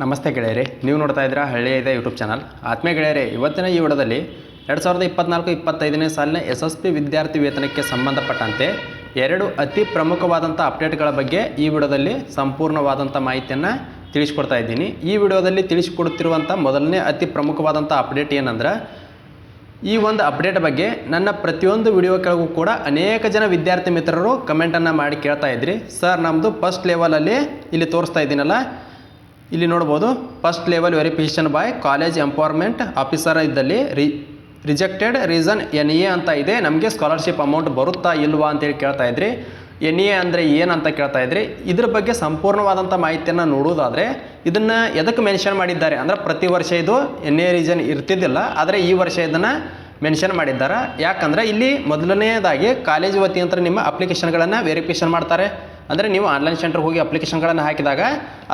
ನಮಸ್ತೆ ಗೆಳೆಯರಿ, ನೀವು ನೋಡ್ತಾ ಇದ್ದೀರಾ ಹಳ್ಳಿಯ ಇದೆ ಯೂಟ್ಯೂಬ್ ಚಾನಲ್ ಆತ್ಮೀಯ ಗೆಳೆಯರೆ, ಇವತ್ತಿನ ಈ ವಿಡೋದಲ್ಲಿ ಎರಡು ಸಾವಿರದ ಇಪ್ಪತ್ನಾಲ್ಕು, ಇಪ್ಪತ್ತೈದನೇ ಸಾಲಿನ ಎಸ್ ಎಸ್ ಪಿ ವಿದ್ಯಾರ್ಥಿ ವೇತನಕ್ಕೆ ಸಂಬಂಧಪಟ್ಟಂತೆ ಎರಡು ಅತಿ ಪ್ರಮುಖವಾದಂಥ ಅಪ್ಡೇಟ್ಗಳ ಬಗ್ಗೆ ಈ ವಿಡಿಯೋದಲ್ಲಿ ಸಂಪೂರ್ಣವಾದಂಥ ಮಾಹಿತಿಯನ್ನು ತಿಳಿಸ್ಕೊಡ್ತಾ ಇದ್ದೀನಿ. ಈ ವಿಡಿಯೋದಲ್ಲಿ ತಿಳಿಸಿಕೊಡುತ್ತಿರುವಂಥ ಮೊದಲನೇ ಅತಿ ಪ್ರಮುಖವಾದಂಥ ಅಪ್ಡೇಟ್ ಏನಂದ್ರೆ, ಈ ಒಂದು ಅಪ್ಡೇಟ್ ಬಗ್ಗೆ ನನ್ನ ಪ್ರತಿಯೊಂದು ವಿಡಿಯೋ ಕೆಳಗೂ ಕೂಡ ಅನೇಕ ಜನ ವಿದ್ಯಾರ್ಥಿ ಮಿತ್ರರು ಕಮೆಂಟನ್ನು ಮಾಡಿ ಕೇಳ್ತಾ ಇದ್ರಿ. ಸರ್ ನಮ್ಮದು ಫಸ್ಟ್ ಲೆವೆಲಲ್ಲಿ ಇಲ್ಲಿ ತೋರಿಸ್ತಾ ಇದ್ದೀನಲ್ಲ ಇಲ್ಲಿ ನೋಡ್ಬೋದು first level verification by college empowerment officer ಇದ್ದಲ್ಲಿ re rejected reason N A ಅಂತ ಇದೆ. ನಮಗೆ ಸ್ಕಾಲರ್ಶಿಪ್ ಅಮೌಂಟ್ ಬರುತ್ತಾ ಇಲ್ವಾ ಅಂತೇಳಿ ಕೇಳ್ತಾ ಇದ್ರಿ. ಎನ್ ಎ ಅಂದರೆ ಏನಂತ ಕೇಳ್ತಾ ಇದ್ರಿ. ಇದ್ರ ಬಗ್ಗೆ ಸಂಪೂರ್ಣವಾದಂಥ ಮಾಹಿತಿಯನ್ನು ನೋಡೋದಾದರೆ ಇದನ್ನು ಎದಕ್ಕೆ ಮೆನ್ಷನ್ ಮಾಡಿದ್ದಾರೆ? ಅಂದರೆ ಪ್ರತಿ ವರ್ಷ ಇದು ಎನ್ ಎ ರೀಸನ್ ಇರ್ತಿದ್ದಿಲ್ಲ, ಆದರೆ ಈ ವರ್ಷ ಇದನ್ನು ಮೆನ್ಷನ್ ಮಾಡಿದ್ದಾರೆ. ಯಾಕಂದರೆ ಇಲ್ಲಿ ಮೊದಲನೇದಾಗಿ ಕಾಲೇಜ್ ವತಿಯಂತ್ರ ನಿಮ್ಮ ಅಪ್ಲಿಕೇಶನ್ಗಳನ್ನು ವೆರಿಫಿಕೇಷನ್ ಮಾಡ್ತಾರೆ. ಅಂದರೆ ನೀವು ಆನ್ಲೈನ್ ಸೆಂಟರ್ಗೆ ಹೋಗಿ ಅಪ್ಲಿಕೇಶನ್ಗಳನ್ನು ಹಾಕಿದಾಗ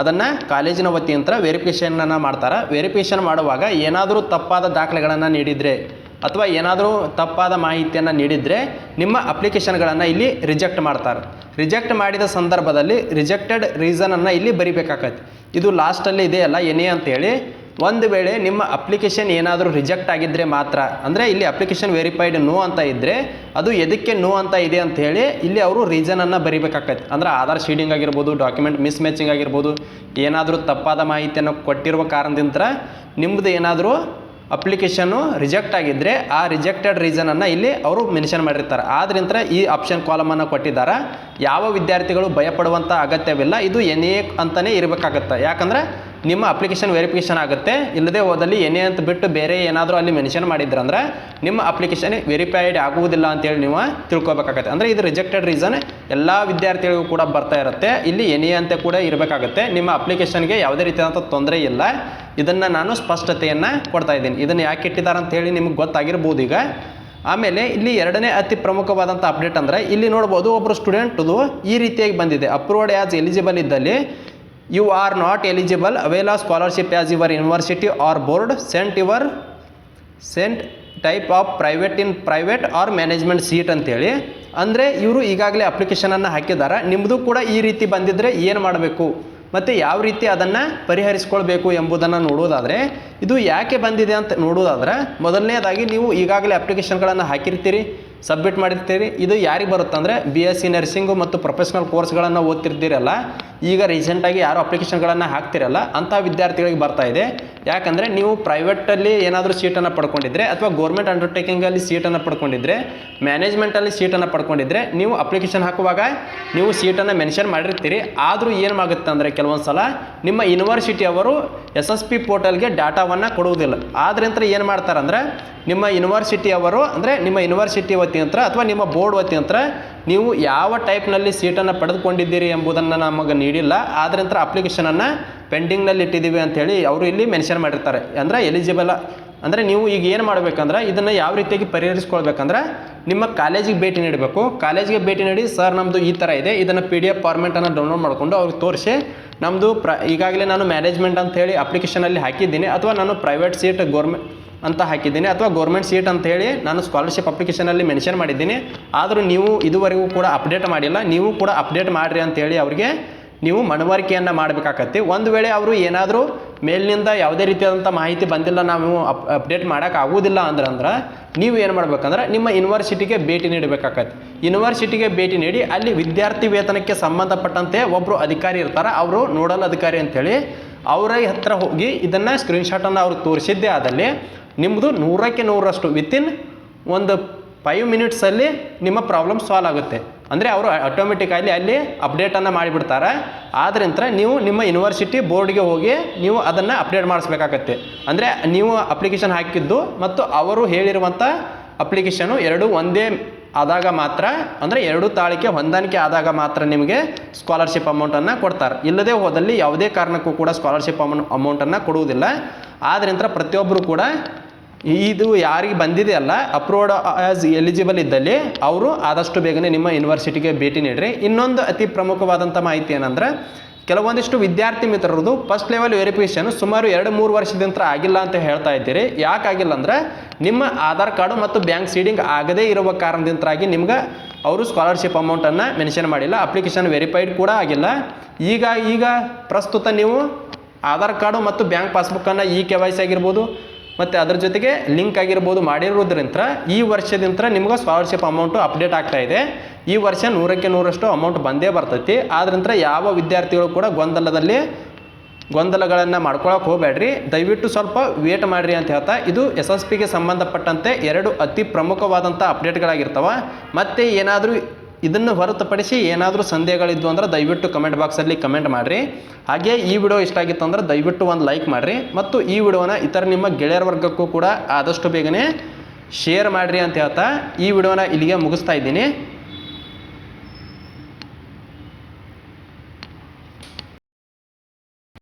ಅದನ್ನು ಕಾಲೇಜಿನ ವತಿಯಂತ್ರ ವೆರಿಫಿಕೇಷನನ್ನು ಮಾಡ್ತಾರೆ. ವೆರಿಫಿಕೇಷನ್ ಮಾಡುವಾಗ ಏನಾದರೂ ತಪ್ಪಾದ ದಾಖಲೆಗಳನ್ನು ನೀಡಿದರೆ ಅಥವಾ ಏನಾದರೂ ತಪ್ಪಾದ ಮಾಹಿತಿಯನ್ನು ನೀಡಿದರೆ ನಿಮ್ಮ ಅಪ್ಲಿಕೇಶನ್ಗಳನ್ನು ಇಲ್ಲಿ ರಿಜೆಕ್ಟ್ ಮಾಡ್ತಾರೆ. ರಿಜೆಕ್ಟ್ ಮಾಡಿದ ಸಂದರ್ಭದಲ್ಲಿ ರಿಜೆಕ್ಟೆಡ್ ರೀಸನನ್ನು ಇಲ್ಲಿ ಬರಿಬೇಕಾಗತ್ತೆ. ಇದು ಲಾಸ್ಟಲ್ಲಿ ಇದೆಯಲ್ಲ ಏನೇ ಅಂತೇಳಿ ಒಂದು ವೇಳೆ ನಿಮ್ಮ ಅಪ್ಲಿಕೇಶನ್ ಏನಾದರೂ ರಿಜೆಕ್ಟ್ ಆಗಿದ್ದರೆ ಮಾತ್ರ, ಅಂದರೆ ಇಲ್ಲಿ ಅಪ್ಲಿಕೇಶನ್ ವೆರಿಫೈಡ್ ನೋ ಅಂತ ಇದ್ದರೆ ಅದು ಎದಕ್ಕೆ ನೋ ಅಂತ ಇದೆ ಅಂತ ಹೇಳಿ ಇಲ್ಲಿ ಅವರು ರೀಸನನ್ನು ಬರಿಬೇಕಾಗತ್ತೆ. ಅಂದರೆ ಆಧಾರ್ ಶೀಡಿಂಗ್ ಆಗಿರ್ಬೋದು ಡಾಕ್ಯುಮೆಂಟ್ ಮಿಸ್ ಮ್ಯಾಚಿಂಗ್ ಆಗಿರ್ಬೋದು, ಏನಾದರೂ ತಪ್ಪಾದ ಮಾಹಿತಿಯನ್ನು ಕೊಟ್ಟಿರುವ ಕಾರಣದಿಂದ ನಿಮ್ಮದು ಏನಾದರೂ ಅಪ್ಲಿಕೇಶನ್ನು ರಿಜೆಕ್ಟ್ ಆಗಿದ್ದರೆ ಆ ರಿಜೆಕ್ಟೆಡ್ ರೀಸನನ್ನು ಇಲ್ಲಿ ಅವರು ಮೆನ್ಷನ್ ಮಾಡಿರ್ತಾರೆ. ಆದ್ದರಿಂದ ಈ ಆಪ್ಷನ್ ಕಾಲಮನ್ನು ಕೊಟ್ಟಿದ್ದಾರೆ. ಯಾವ ವಿದ್ಯಾರ್ಥಿಗಳು ಭಯಪಡುವಂಥ ಅಗತ್ಯವಿಲ್ಲ, ಇದು ಎನ್ ಎ ಅಂತಲೇ ಇರಬೇಕಾಗತ್ತೆ. ಯಾಕಂದರೆ ನಿಮ್ಮ ಅಪ್ಲಿಕೇಶನ್ ವೆರಿಫಿಕೇಶನ್ ಆಗುತ್ತೆ. ಇಲ್ಲದೆ ಹೋದಲ್ಲಿ ಏನೇ ಅಂತ ಬಿಟ್ಟು ಬೇರೆ ಏನಾದರೂ ಅಲ್ಲಿ ಮೆನ್ಷನ್ ಮಾಡಿದ್ರಂದ್ರೆ ನಿಮ್ಮ ಅಪ್ಲಿಕೇಶನ್ ವೆರಿಫೈಡ್ ಆಗುವುದಿಲ್ಲ ಅಂತೇಳಿ ನೀವು ತಿಳ್ಕೊಬೇಕಾಗತ್ತೆ. ಅಂದರೆ ಇದು ರಿಜೆಕ್ಟೆಡ್ ರೀಸನ್. ಎಲ್ಲ ವಿದ್ಯಾರ್ಥಿಗಳಿಗೂ ಕೂಡ ಬರ್ತಾ ಇರುತ್ತೆ. ಇಲ್ಲಿ ಎನ್ ಎ ಅಂತ ಕೂಡ ಇರಬೇಕಾಗುತ್ತೆ. ನಿಮ್ಮ ಅಪ್ಲಿಕೇಶನ್ಗೆ ಯಾವುದೇ ರೀತಿಯಾದಂಥ ತೊಂದರೆ ಇಲ್ಲ. ಇದನ್ನು ನಾನು ಸ್ಪಷ್ಟತೆಯನ್ನು ಕೊಡ್ತಾ ಇದ್ದೀನಿ. ಇದನ್ನು ಯಾಕೆ ಇಟ್ಟಿದ್ದಾರೆ ಅಂತ ಹೇಳಿ ನಿಮ್ಗೆ ಗೊತ್ತಾಗಿರ್ಬೋದು ಈಗ. ಆಮೇಲೆ ಇಲ್ಲಿ ಎರಡನೇ ಅತಿ ಪ್ರಮುಖವಾದಂಥ ಅಪ್ಡೇಟ್ ಅಂದರೆ ಇಲ್ಲಿ ನೋಡ್ಬೋದು ಒಬ್ಬರು ಸ್ಟೂಡೆಂಟ್ದು ಈ ರೀತಿಯಾಗಿ ಬಂದಿದೆ. ಅಪ್ರೂವ್ಡ್ ಆ್ಯಸ್ ಎಲಿಜಿಬಲ್ ಇದ್ದಲ್ಲಿ you are not eligible avail scholarship as your university or board sent your sent type of private in private or management seat ಅಂತೇಳಿ ಅಂದರೆ ಇವರು ಈಗಾಗಲೇ ಅಪ್ಲಿಕೇಶನನ್ನು ಹಾಕಿದ್ದಾರೆ ನಿಮ್ಮದು ಕೂಡ ಈ ರೀತಿ ಬಂದಿದ್ದರೆ ಏನು ಮಾಡಬೇಕು? ಮತ್ತು ಯಾವ ರೀತಿ ಅದನ್ನು ಪರಿಹರಿಸ್ಕೊಳ್ಬೇಕು ಎಂಬುದನ್ನು ನೋಡೋದಾದರೆ, ಇದು ಯಾಕೆ ಬಂದಿದೆ ಅಂತ ನೋಡೋದಾದ್ರೆ, ಮೊದಲನೇದಾಗಿ ನೀವು ಈಗಾಗಲೇ ಅಪ್ಲಿಕೇಶನ್ಗಳನ್ನು ಹಾಕಿರ್ತೀರಿ. ಸಬ್ಮಿಟ್ ಮಾಡಿರ್ತೀರಿ. ಇದು ಯಾರಿಗೆ ಬರುತ್ತೆ ಅಂದರೆ ಬಿ ಎಸ್ ಸಿ ನರ್ಸಿಂಗು ಮತ್ತು ಪ್ರೊಫೆಷ್ನಲ್ ಕೋರ್ಸ್ಗಳನ್ನು ಓದ್ತಿರ್ತೀರಲ್ಲ, ಈಗ ರೀಸೆಂಟಾಗಿ ಯಾರು ಅಪ್ಲಿಕೇಶನ್ಗಳನ್ನು ಹಾಕ್ತಿರಲ್ಲ, ಅಂಥ ವಿದ್ಯಾರ್ಥಿಗಳಿಗೆ ಬರ್ತಾ ಇದೆ. ಯಾಕಂದರೆ ನೀವು ಪ್ರೈವೇಟಲ್ಲಿ ಏನಾದರೂ ಸೀಟನ್ನು ಪಡ್ಕೊಂಡಿದ್ರೆ ಅಥವಾ ಗೌರ್ಮೆಂಟ್ ಅಂಡರ್ಟೇಕಿಂಗಲ್ಲಿ ಸೀಟನ್ನು ಪಡ್ಕೊಂಡಿದ್ರೆ ಮ್ಯಾನೇಜ್ಮೆಂಟಲ್ಲಿ ಸೀಟನ್ನು ಪಡ್ಕೊಂಡಿದ್ರೆ, ನೀವು ಅಪ್ಲಿಕೇಶನ್ ಹಾಕುವಾಗ ನೀವು ಸೀಟನ್ನು ಮೆನ್ಷನ್ ಮಾಡಿರ್ತೀರಿ. ಆದರೂ ಏನಾಗುತ್ತೆ ಅಂದರೆ ಕೆಲವೊಂದು ಸಲ ನಿಮ್ಮ ಯೂನಿವರ್ಸಿಟಿ ಅವರು ಎಸ್ ಎಸ್ ಪಿ ಪೋರ್ಟಲ್ಗೆ ಡಾಟಾವನ್ನು ಕೊಡುವುದಿಲ್ಲ. ಆದ್ರಿಂದ ಏನು ಮಾಡ್ತಾರೆ ಅಂದರೆ ನಿಮ್ಮ ಯೂನಿವರ್ಸಿಟಿ ಅವರು, ಅಂದರೆ ನಿಮ್ಮ ಯೂನಿವರ್ಸಿಟಿ ವತಿಯಂತ್ರ ಅಥವಾ ನಿಮ್ಮ ಬೋರ್ಡ್ ವತಿಯಂತ್ರ ನೀವು ಯಾವ ಟೈಪ್ನಲ್ಲಿ ಸೀಟನ್ನು ಪಡೆದುಕೊಂಡಿದ್ದೀರಿ ಎಂಬುದನ್ನು ನಮಗೆ ನೀಡಿಲ್ಲ. ಆದ್ರಿಂದ ಅಪ್ಲಿಕೇಶನನ್ನು ಪೆಂಡಿಂಗ್ನಲ್ಲಿ ಇಟ್ಟಿದ್ದೀವಿ ಅಂಥೇಳಿ ಅವರು ಇಲ್ಲಿ ಮೆನ್ಷನ್ ಮಾಡಿರ್ತಾರೆ. ಅಂದರೆ ಎಲಿಜಿಬಲ್ ಅಂದರೆ ನೀವು ಈಗ ಏನು ಮಾಡಬೇಕಂದ್ರೆ ಇದನ್ನು ಯಾವ ರೀತಿಯಾಗಿ ಪರಿಹರಿಸ್ಕೊಳ್ಬೇಕಂದ್ರೆ ನಿಮ್ಮ ಕಾಲೇಜಿಗೆ ಭೇಟಿ ನೀಡಬೇಕು. ಕಾಲೇಜಿಗೆ ಭೇಟಿ ನೀಡಿ, ಸರ್ ನಮ್ಮದು ಈ ಥರ ಇದೆ. ಇದನ್ನು ಪಿ ಡಿ ಎಫ್ ಫಾರ್ಮೆಟನ್ನು ಡೌನ್ಲೋಡ್ ಮಾಡಿಕೊಂಡು ಅವ್ರಿಗೆ ತೋರಿಸಿ ನಮ್ಮದು ಪ್ರ ಈಗಾಗಲೇ ನಾನು ಮ್ಯಾನೇಜ್ಮೆಂಟ್ ಅಂತ ಹೇಳಿ ಅಪ್ಲಿಕೇಶನಲ್ಲಿ ಹಾಕಿದ್ದೀನಿ. ಅಥವಾ ನಾನು ಪ್ರೈವೇಟ್ ಸೀಟ್ ಗೌರ್ಮೆಂಟ್ ಅಂತ ಹಾಕಿದ್ದೀನಿ ಅಥವಾ ಗೌರ್ಮೆಂಟ್ ಸೀಟ್ ಅಂತ ಹೇಳಿ ನಾನು ಸ್ಕಾಲರ್ಶಿಪ್ ಅಪ್ಲಿಕೇಶನಲ್ಲಿ ಮೆನ್ಷನ್ ಮಾಡಿದ್ದೀನಿ. ಆದರೂ ನೀವು ಇದುವರೆಗೂ ಕೂಡ ಅಪ್ಡೇಟ್ ಮಾಡಿಲ್ಲ. ನೀವು ಕೂಡ ಅಪ್ಡೇಟ್ ಮಾಡಿರಿ ಅಂತೇಳಿ ಅವರಿಗೆ ನೀವು ಮನವರಿಕೆಯನ್ನು ಮಾಡಬೇಕಾಗತ್ತೆ. ಒಂದು ವೇಳೆ ಅವರು ಏನಾದರೂ ಮೇಲಿನಿಂದ ಯಾವುದೇ ರೀತಿಯಾದಂಥ ಮಾಹಿತಿ ಬಂದಿಲ್ಲ ನಾವು ಅಪ್ ಅಪ್ಡೇಟ್ ಮಾಡೋಕೆ ಆಗೋದಿಲ್ಲ ಅಂದ್ರೆ ಅಂದ್ರೆ ನೀವು ಏನು ಮಾಡ್ಬೇಕಂದ್ರೆ ನಿಮ್ಮ ಯೂನಿವರ್ಸಿಟಿಗೆ ಭೇಟಿ ನೀಡಬೇಕಾಗತ್ತೆ. ಯೂನಿವರ್ಸಿಟಿಗೆ ಭೇಟಿ ನೀಡಿ ಅಲ್ಲಿ ವಿದ್ಯಾರ್ಥಿ ವೇತನಕ್ಕೆ ಸಂಬಂಧಪಟ್ಟಂತೆ ಒಬ್ಬರು ಅಧಿಕಾರಿ ಇರ್ತಾರೆ. ಅವರು ನೋಡಲ್ ಅಧಿಕಾರಿ ಅಂಥೇಳಿ ಅವರ ಹತ್ರ ಹೋಗಿ ಇದನ್ನು ಸ್ಕ್ರೀನ್ಶಾಟನ್ನು ಅವ್ರಿಗೆ ತೋರಿಸಿದ್ದೇ ಆದಲ್ಲಿ ನಿಮ್ಮದು ನೂರಕ್ಕೆ ನೂರಷ್ಟು ವಿತಿನ್ ಒಂದು ಫೈವ್ ಮಿನಿಟ್ಸಲ್ಲಿ ನಿಮ್ಮ ಪ್ರಾಬ್ಲಮ್ ಸಾಲ್ವ್ ಆಗುತ್ತೆ. ಅಂದರೆ ಅವರು ಆಟೋಮೆಟಿಕ್ಕಾಗಿ ಅಲ್ಲಿ ಅಪ್ಡೇಟನ್ನು ಮಾಡಿಬಿಡ್ತಾರೆ. ಆದ್ದರಿಂದ ನೀವು ನಿಮ್ಮ ಯೂನಿವರ್ಸಿಟಿ ಬೋರ್ಡ್ಗೆ ಹೋಗಿ ನೀವು ಅದನ್ನು ಅಪ್ಡೇಟ್ ಮಾಡಿಸ್ಬೇಕಾಗತ್ತೆ. ಅಂದರೆ ನೀವು ಅಪ್ಲಿಕೇಶನ್ ಹಾಕಿದ್ದು ಮತ್ತು ಅವರು ಹೇಳಿರುವಂಥ ಅಪ್ಲಿಕೇಶನು ಎರಡು ಒಂದೇ ಆದಾಗ ಮಾತ್ರ, ಅಂದರೆ ಎರಡು ತಾಳಿಕೆ ಹೊಂದಾಣಿಕೆ ಆದಾಗ ಮಾತ್ರ ನಿಮಗೆ ಸ್ಕಾಲರ್ಶಿಪ್ ಅಮೌಂಟನ್ನು ಕೊಡ್ತಾರೆ. ಇಲ್ಲದೇ ಹೋದಲ್ಲಿ ಯಾವುದೇ ಕಾರಣಕ್ಕೂ ಕೂಡ ಸ್ಕಾಲರ್ಶಿಪ್ ಅಮೌಂಟ್ ಅಮೌಂಟನ್ನು ಕೊಡುವುದಿಲ್ಲ. ಆದ್ದರಿಂದ ಪ್ರತಿಯೊಬ್ಬರು ಕೂಡ ಇದು ಯಾರಿಗೆ ಬಂದಿದೆ ಅಲ್ಲ ಅಪ್ರೂವ್ಡ್ ಆ್ಯಸ್ ಎಲಿಜಿಬಲ್ ಇದ್ದಲ್ಲಿ ಅವರು ಆದಷ್ಟು ಬೇಗನೆ ನಿಮ್ಮ ಯೂನಿವರ್ಸಿಟಿಗೆ ಭೇಟಿ ನೀಡಿರಿ. ಇನ್ನೊಂದು ಅತಿ ಪ್ರಮುಖವಾದಂಥ ಮಾಹಿತಿ ಏನಂದ್ರೆ ಕೆಲವೊಂದಿಷ್ಟು ವಿದ್ಯಾರ್ಥಿ ಮಿತ್ರರದು ಫಸ್ಟ್ ಲೆವೆಲ್ ವೆರಿಫಿಕೇಷನ್ ಸುಮಾರು ಎರಡು ಮೂರು ವರ್ಷದಿಂದ ಆಗಿಲ್ಲ ಅಂತ ಹೇಳ್ತಾ ಇದ್ದೀರಿ. ಯಾಕಾಗಿಲ್ಲ ಅಂದರೆ ನಿಮ್ಮ ಆಧಾರ್ ಕಾರ್ಡು ಮತ್ತು ಬ್ಯಾಂಕ್ ಸೀಡಿಂಗ್ ಆಗದೇ ಇರುವ ಕಾರಣದಿಂದಾಗಿ ನಿಮ್ಗೆ ಅವರು ಸ್ಕಾಲರ್ಶಿಪ್ ಅಮೌಂಟನ್ನು ಮೆನ್ಷನ್ ಮಾಡಿಲ್ಲ. ಅಪ್ಲಿಕೇಶನ್ ವೆರಿಫೈಡ್ ಕೂಡ ಆಗಿಲ್ಲ. ಈಗ ಈಗ ಪ್ರಸ್ತುತ ನೀವು ಆಧಾರ್ ಕಾರ್ಡು ಮತ್ತು ಬ್ಯಾಂಕ್ ಪಾಸ್ಬುಕ್ಕನ್ನು ಇ ಕೆ ವೈ ಸಿ ಆಗಿರ್ಬೋದು ಮತ್ತು ಅದ್ರ ಜೊತೆಗೆ ಲಿಂಕ್ ಆಗಿರ್ಬೋದು ಮಾಡಿರೋದ್ರಿಂದ ಈ ವರ್ಷದಿಂದ ನಿಮ್ಗೆ ಸ್ಕಾಲರ್ಶಿಪ್ ಅಮೌಂಟು ಅಪ್ಡೇಟ್ ಆಗ್ತಾ ಇದೆ. ಈ ವರ್ಷ ನೂರಕ್ಕೆ ನೂರಷ್ಟು ಅಮೌಂಟ್ ಬಂದೇ ಬರ್ತೈತಿ. ಆದ್ರಿಂದ ಯಾವ ವಿದ್ಯಾರ್ಥಿಗಳು ಕೂಡ ಗೊಂದಲದಲ್ಲಿ ಗೊಂದಲಗಳನ್ನು ಮಾಡ್ಕೊಳಕ್ಕೆ ಹೋಗಬೇಡ್ರಿ. ದಯವಿಟ್ಟು ಸ್ವಲ್ಪ ವೇಟ್ ಮಾಡಿರಿ ಅಂತ ಹೇಳ್ತಾ, ಇದು ಎಸ್ ಎಸ್ ಪಿಗೆ ಸಂಬಂಧಪಟ್ಟಂತೆ ಎರಡು ಅತಿ ಪ್ರಮುಖವಾದಂಥ ಅಪ್ಡೇಟ್ಗಳಾಗಿರ್ತವೆ ಮತ್ತು ಏನಾದರೂ ಇದನ್ನು ಹೊರತುಪಡಿಸಿ ಏನಾದರೂ ಸಂದೇಹಗಳಿದ್ವು ಅಂದ್ರೆ ದಯವಿಟ್ಟು ಕಮೆಂಟ್ ಬಾಕ್ಸಲ್ಲಿ ಕಮೆಂಟ್ ಮಾಡಿರಿ. ಹಾಗೆ ಈ ವಿಡಿಯೋ ಇಷ್ಟ ಆಗಿತ್ತು ಅಂದ್ರೆ ದಯವಿಟ್ಟು ಒಂದು ಲೈಕ್ ಮಾಡಿರಿ. ಮತ್ತು ಈ ವಿಡಿಯೋನ ಇತರ ನಿಮ್ಮ ಗೆಳೆಯರ ವರ್ಗಕ್ಕೂ ಕೂಡ ಆದಷ್ಟು ಬೇಗನೆ ಶೇರ್ ಮಾಡಿರಿ ಅಂತ ಹೇಳ್ತಾ ಈ ವಿಡಿಯೋನ ಇಲ್ಲಿಗೆ ಮುಗಿಸ್ತಾ ಇದ್ದೀನಿ.